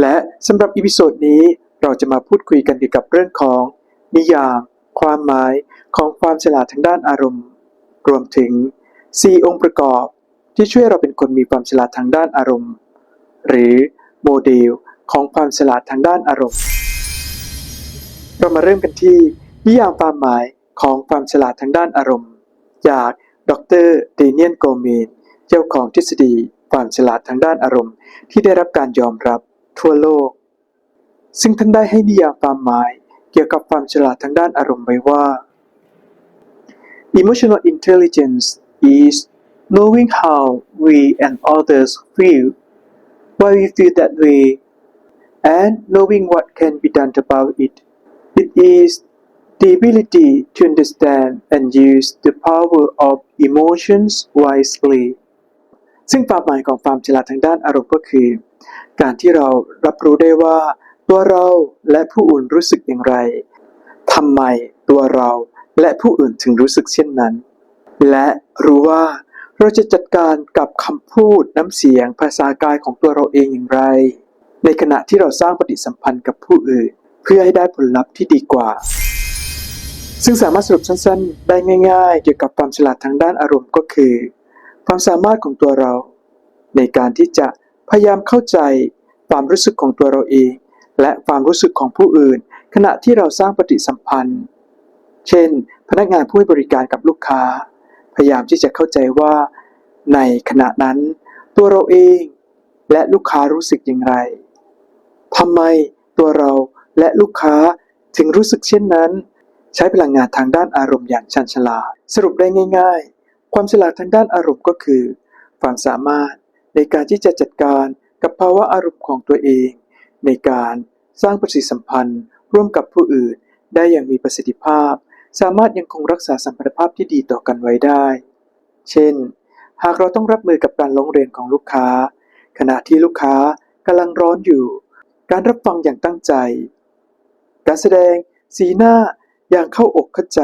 และสำหรับอีพิโซดนี้เราจะมาพูดคุยกันเกี่ยวกับเรื่องของ นิยาม ความหมายของความฉลาดทางด้านอารมณ์ รวมถึง 4 องค์ประกอบ ที่ช่วยเราเป็นคนมีความฉลาดทางด้านอารมณ์ หรือโมเดลของความฉลาดทางด้านอารมณ์ เรามาเริ่มกันที่ นิยามความหมายของความฉลาดทางด้านอารมณ์ จาก ดรเดเนียนโกเมน เจ้าของทฤษฎีความฉลาดทางด้านอารมณ์ ที่ได้รับการยอมรับ ทั่วโลก ซึ่งท่านได้ให้นิยามความหมายเกี่ยวกับความฉลาดทางด้านอารมณ์ไว้ว่า Emotional intelligence is knowing how we and others feel why we feel that way and knowing what can be done about it. It is the ability to understand and use the power of emotions wisely. ซึ่งความหมายของความฉลาดทางด้านอารมณ์ก็คือ การที่เรารับรู้ได้ว่า ตัวเราและผู้อื่นรู้สึกอย่างไรทำไมตัวเราและผู้อื่นถึงรู้สึกเช่นนั้น และรู้ว่าเราจะจัดการกับคำพูดน้ำเสียง ภาษากายของตัวเราเองอย่างไร ในขณะที่เราสร้างปฏิสัมพันธ์กับผู้อื่น เพื่อให้ได้ผลลัพธ์ที่ดีกว่า ซึ่งสามารถสรุปสั้นๆ ได้ง่าย ๆ เกี่ยวกับความฉลาดทางด้านอารมณ์ก็คือ ความสามารถของตัวเรา ในการที่จะพยายามเข้าใจความรู้สึกของตัวเราเอง และความรู้สึกของผู้อื่น ขณะที่เราสร้างปฏิสัมพันธ์ เช่น พนักงานผู้ให้บริการกับลูกค้า พยายามที่จะเข้าใจว่า ในขณะนั้น ตัวเราเอง และลูกค้ารู้สึกอย่างไรทำไมตัวเราและลูกค้าถึงรู้สึกเช่นนั้น ใช้พลังงานทางด้านอารมณ์อย่างชันฉลาดสรุปได้ง่าย ๆ ความฉลาดทางด้านอารมณ์ก็คือ ความสามารถในการที่จะจัดการกับภาวะอารมณ์ของตัวเอง ในการสร้างปฏิสัมพันธ์ ร่วมกับผู้อื่น ได้อย่างมีประสิทธิภาพ สามารถยังคงรักษาสัมพันธภาพที่ดีต่อกันไว้ได้ เช่น หากเราต้องรับมือกับการร้องเรียนของลูกค้า ขณะที่ลูกค้ากำลังร้อนอยู่ การรับฟังอย่างตั้งใจ การแสดง สีหน้าอย่างเข้าอกเข้าใจ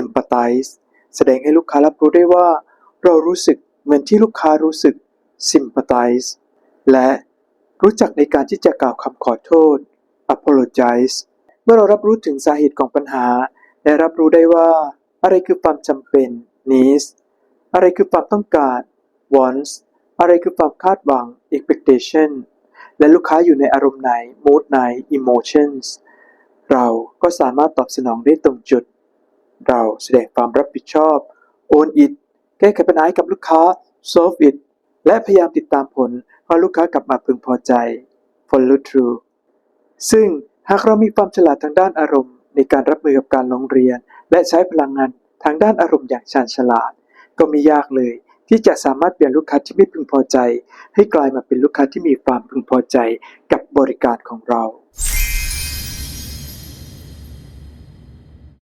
empathize แสดงให้ลูกค้ารับรู้ได้ว่า เรารู้สึกเหมือนที่ลูกค้ารู้สึก sympathize และรู้จักในการที่จะกล่าวคำขอโทษ apologize เมื่อเรารับรู้ถึงสาเหตุของปัญหา และรับรู้ได้ว่า อะไรคือความจำเป็น needs อะไรคือความต้องการ wants อะไรคือความคาดหวัง expectation และลูกค้าอยู่ในอารมณ์ไหน mood ไหน emotions เราก็สามารถตอบสนองได้ตรงจุด เราแสดงความรับผิดชอบ own it แก้ไขปัญหาให้กับลูกค้า solve it และพยายามติดตามผลว่าลูกค้ากลับมาพึงพอใจ follow through ซึ่งหากเรามีความฉลาดทางด้านอารมณ์ ในการรับมือกับการลงเรียน และใช้พลังงานทางด้านอารมณ์อย่างชาญฉลาด ก็ไม่ยากเลย ที่จะสามารถเปลี่ยนลูกค้าที่ไม่พึงพอใจ ให้กลายมาเป็นลูกค้าที่มีความพึงพอใจกับบริการของเรา